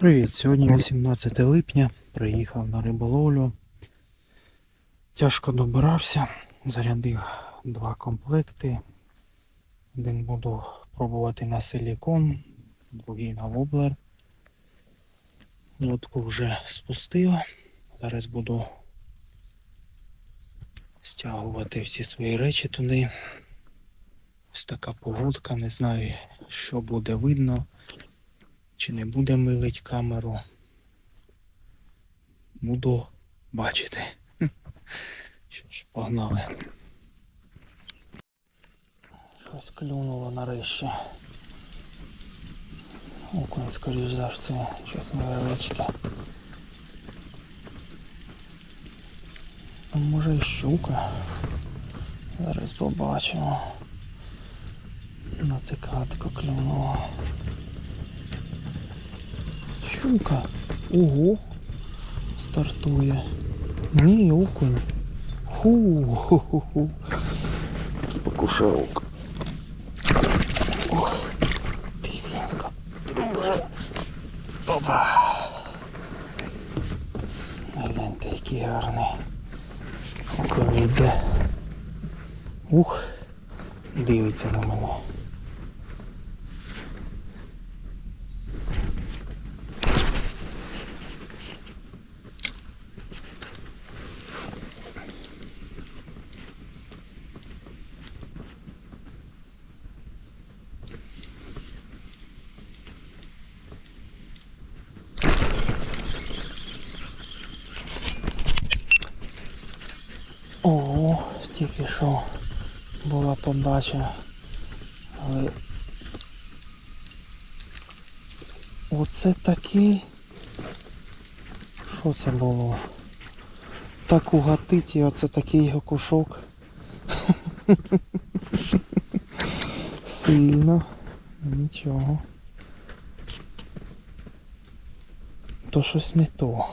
Привіт! Сьогодні 18 липня. Приїхав на риболовлю. Тяжко добирався. Зарядив два комплекти. Один буду пробувати на силікон, другий на воблер. Лодку вже спустив. Зараз буду стягувати всі свої речі туди. Ось така погодка, не знаю, що буде видно. Чи не буде милить камеру? Буду бачити. Що ж, погнали. Щось клюнуло нарешті. Окунь, скоріш за все, щось невеличке. Може і щука. Зараз побачимо. На цикадку клюнуло. Щука. Ого. Стартує. Ні, окунь. Ху-ху-ху-ху. Покушалка. Ох. Тихенько. Друже. Опа. Гляньте, який гарний. Окунідзе. Ух. Дивиться на мене. Ого, тільки що була подача. Але оце такий. Що це було? Так угатить і оце такий окушок. Сильно. Нічого. То щось не то.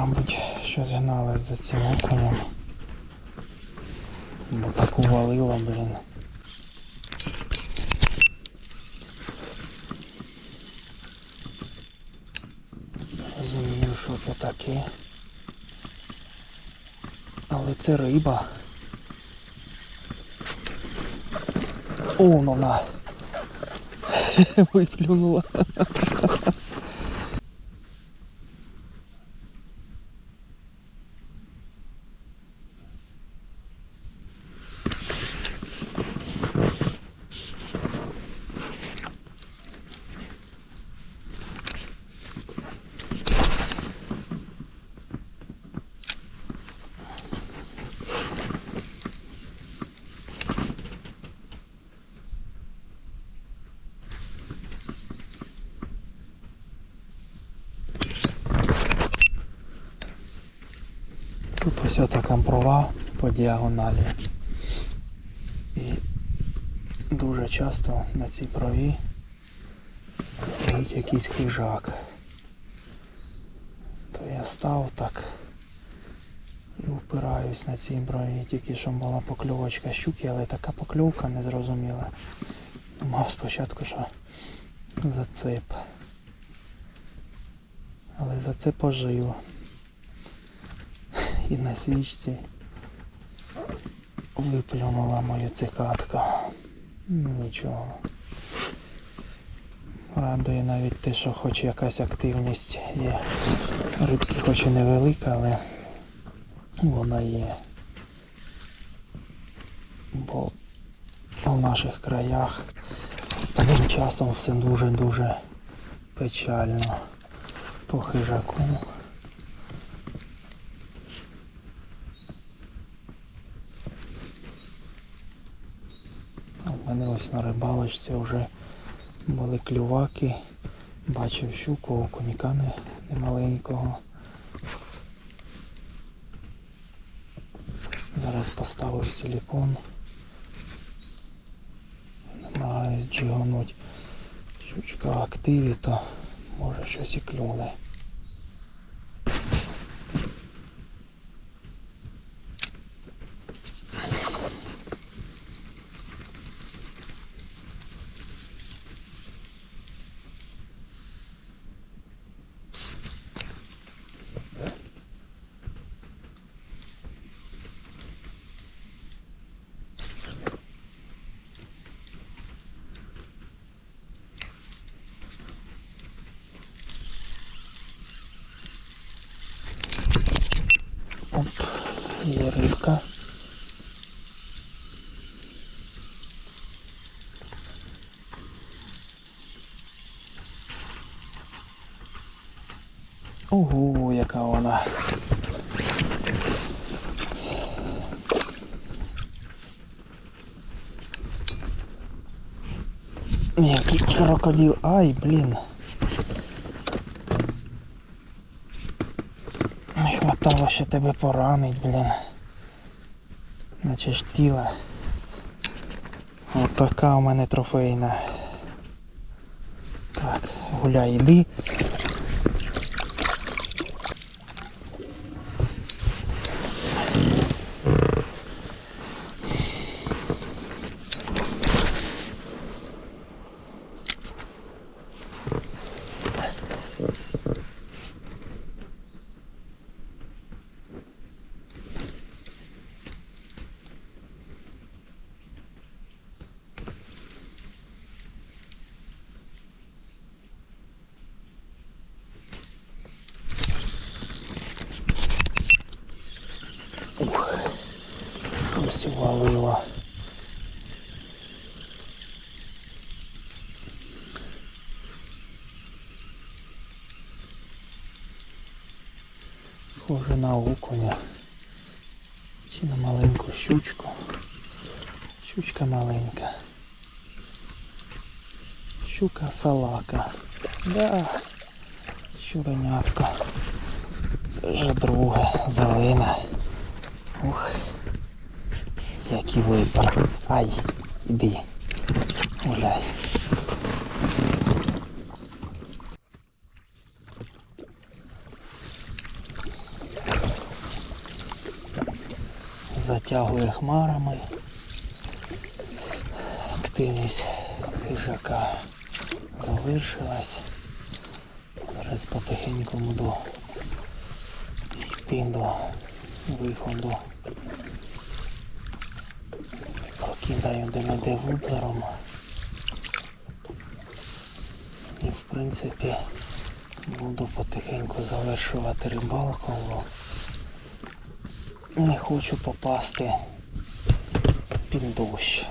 Мабуть, щось гналось за цим окунем. Бо так увалило, блін. Розумію, що це таке. Але це риба. О, вона. Виплюнула. Ось така прова по діагоналі. І дуже часто на цій прові стоїть якийсь хижак. То я став так і впираюсь на цій брові. Тільки що була покльовочка щуки, але така покльовка незрозуміла. Мав спочатку, що зацеп. Але зацеп ожив і на свічці виплюнула мою цикатку. Ну, Нічого. Радує навіть те, що хоч якась активність є. Рибки хоч і невелика, але вона є. Бо в наших краях останнім часом все дуже-дуже печально по хижаку. У мене ось на рибалочці вже були клюваки. Бачив щуку, окуніка не, немаленького. Зараз поставив силікон. Намагаюсь джигануть. Щучка в активі, то може щось і клюне. Є рибка. Ого, яка вона. Який крокодил. Ай, блін. Не хватало ще тебе поранить, блін. Наче ж ціла. Отака така у мене трофейна. Так, гуляй, іди. Ух, ось валило. Схоже на окуня. Чи на маленьку щучку. Щучка маленька. Щука салака. Да. Щуренятко. Це вже друге, зелена. Ух. Який випар. Ай, іди. Гуляй. Затягує хмарами. Активність хижака завершилась. Зараз потихеньку буду йти до виходу. Прокидаю де-не-де. І в принципі буду потихеньку завершувати рибалку, бо не хочу попасти під дощ.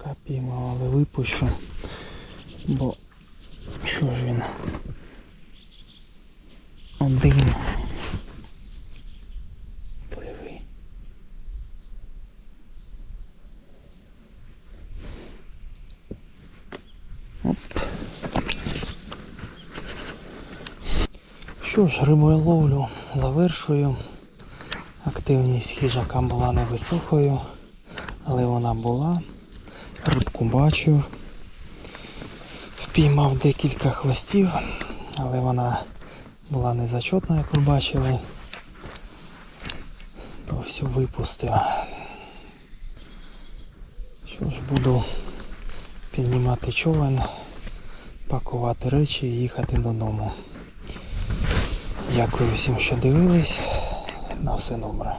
Кукушка піймав, але випущу. Бо що ж він? Один. Пливи. Оп. Що ж, риболовлю завершую. Активність хижака була невисокою, але вона була. Рибку бачив. Впіймав декілька хвостів, але вона була незачетна, як ви бачили. То все випустив. Що ж, буду піднімати човен, пакувати речі і їхати додому. Дякую всім, що дивились. На все добре.